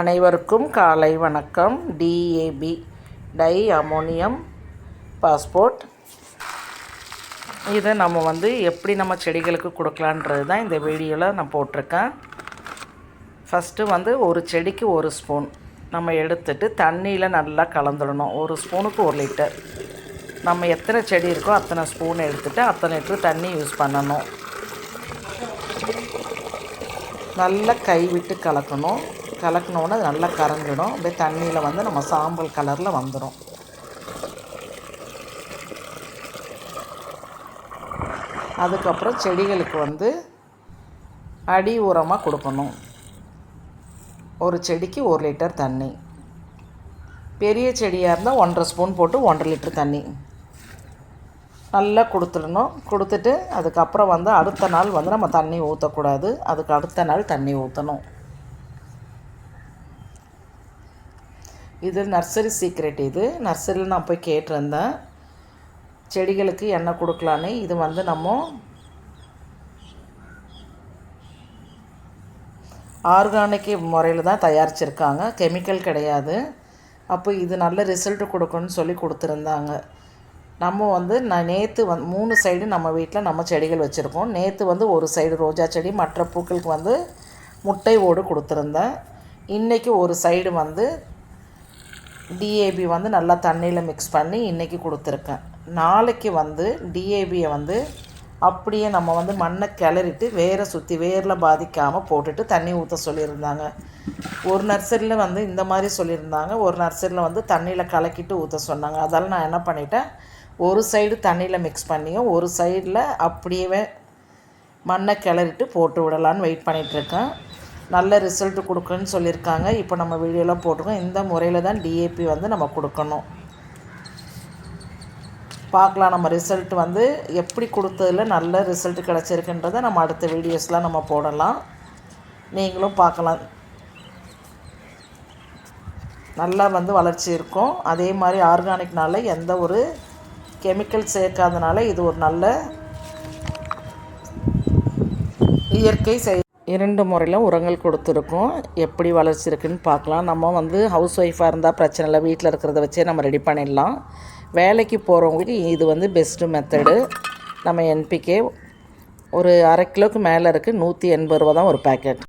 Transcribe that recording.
அனைவருக்கும் காலை வணக்கம். DAP di ammonium phosphate. இதை நம்ம வந்து எப்படி நம்ம செடிகளுக்கு கொடுக்கலான்றது தான் இந்த வீடியோவில் நான் போட்டிருக்கேன். ஃபஸ்ட்டு வந்து ஒரு செடிக்கு ஒரு ஸ்பூன் நம்ம எடுத்துட்டு தண்ணியில் நல்லா கலந்துடணும். ஒரு ஸ்பூனுக்கு ஒரு லிட்டர் நம்ம எத்தனை செடி இருக்கோ அத்தனை ஸ்பூன் எடுத்துகிட்டு அத்தனை லிட்டர் தண்ணி யூஸ் பண்ணணும். நல்லா கை விட்டு கலக்கணும். கலக்கினோன்னே அது நல்லா கரைஞ்சிடும். அப்படியே தண்ணியில் வந்து நம்ம சாம்பல் கலரில் வந்துடும் அதுக்கப்புறம் செடிகளுக்கு வந்து அடி உரமாக கொடுக்கணும். ஒரு செடிக்கு ஒரு லிட்டர் தண்ணி. பெரிய செடியாக இருந்தால் ஒன்றரை ஸ்பூன் போட்டு ஒன்றரை லிட்டர் தண்ணி. நல்லா கொடுத்துடணும். கொடுத்துட்டு அதுக்கப்புறம் வந்து அடுத்த நாள் வந்து நம்ம தண்ணி ஊற்றக்கூடாது அதுக்கு அடுத்த நாள் தண்ணி ஊற்றணும் இது நர்சரி சீக்ரெட் இது. நர்சரியில் நான் போய் கேட்டிருந்தேன். செடிகளுக்கு எண்ணெய் கொடுக்கலான்னு. இது வந்து நம்ம ஆர்கானிக் முறையில் தான் தயாரிச்சிருக்காங்க. கெமிக்கல் கிடையாது. அப்போ இது நல்ல ரிசல்ட் கொடுக்கணும்னு சொல்லி கொடுத்துருந்தாங்க. நம்ம வந்து நான் நேற்று வந் மூணு சைடு நம்ம வீட்டில் நம்ம செடிகள் வச்சுருக்கோம். நேற்று வந்து ஒரு சைடு ரோஜா செடி மற்ற பூக்களுக்கு வந்து முட்டை ஓடு கொடுத்துருந்தேன். இன்றைக்கி ஒரு சைடு வந்து டிஏபி வந்து நல்லா தண்ணியில் மிக்ஸ் பண்ணி இன்றைக்கி கொடுத்துருக்கேன். நாளைக்கு வந்து டிஏபியை வந்து அப்படியே நம்ம வந்து மண்ணை கிளறிட்டு வேரை சுற்றி வேரில் பாதிக்காமல் போட்டுட்டு தண்ணி ஊற்ற சொல்லியிருந்தாங்க. ஒரு நர்சரியில் வந்து இந்த மாதிரி சொல்லியிருந்தாங்க. ஒரு நர்சரியில் வந்து தண்ணியில் கலக்கிட்டு ஊற்ற சொன்னாங்க. அதால் நான் என்ன பண்ணிட்டேன்? ஒரு சைடு தண்ணியில் மிக்ஸ் பண்ணியும் ஒரு சைடில் அப்படியே மண்ணை கிளறிட்டு போட்டு விடலான்னு வெயிட் பண்ணிகிட்ருக்கேன் நல்ல ரிசல்ட் கொடுக்குன்னு சொல்லியிருக்காங்க. இப்போ நம்ம வீடியோவில் போட்டிருக்கோம். இந்த முறையில் தான் டிஏபி வந்து நம்ம கொடுக்கணும். பார்க்கலாம். நம்ம ரிசல்ட் வந்து எப்படி கொடுத்ததில் நல்ல ரிசல்ட் கிடச்சிருக்குன்றதை நம்ம அடுத்த வீடியோஸ்லாம் நம்ம போடலாம். நீங்களும் பார்க்கலாம். நல்லா வந்து வளர்ச்சி இருக்கும். அதே மாதிரி ஆர்கானிக்னால எந்த ஒரு கெமிக்கல் சேர்க்காதனால இது ஒரு நல்ல இயற்கை செய் இரண்டு முறையில் உரங்கள் கொடுத்துருக்கோம். எப்படி வளர்ச்சி இருக்குன்னு பார்க்கலாம். நம்ம வந்து ஹவுஸ் ஒய்ஃபாக இருந்தால் பிரச்சனை இல்லை. வீட்டில் இருக்கிறத வச்சே நம்ம ரெடி பண்ணிடலாம். வேலைக்கு போகிறவங்களுக்கு இது வந்து பெஸ்ட்டு மெத்தடு நம்ம என்பிகே ஒரு அரை கிலோவுக்கு மேலே இருக்குது நூற்றி எண்பது ரூபா தான் ஒரு பேக்கெட்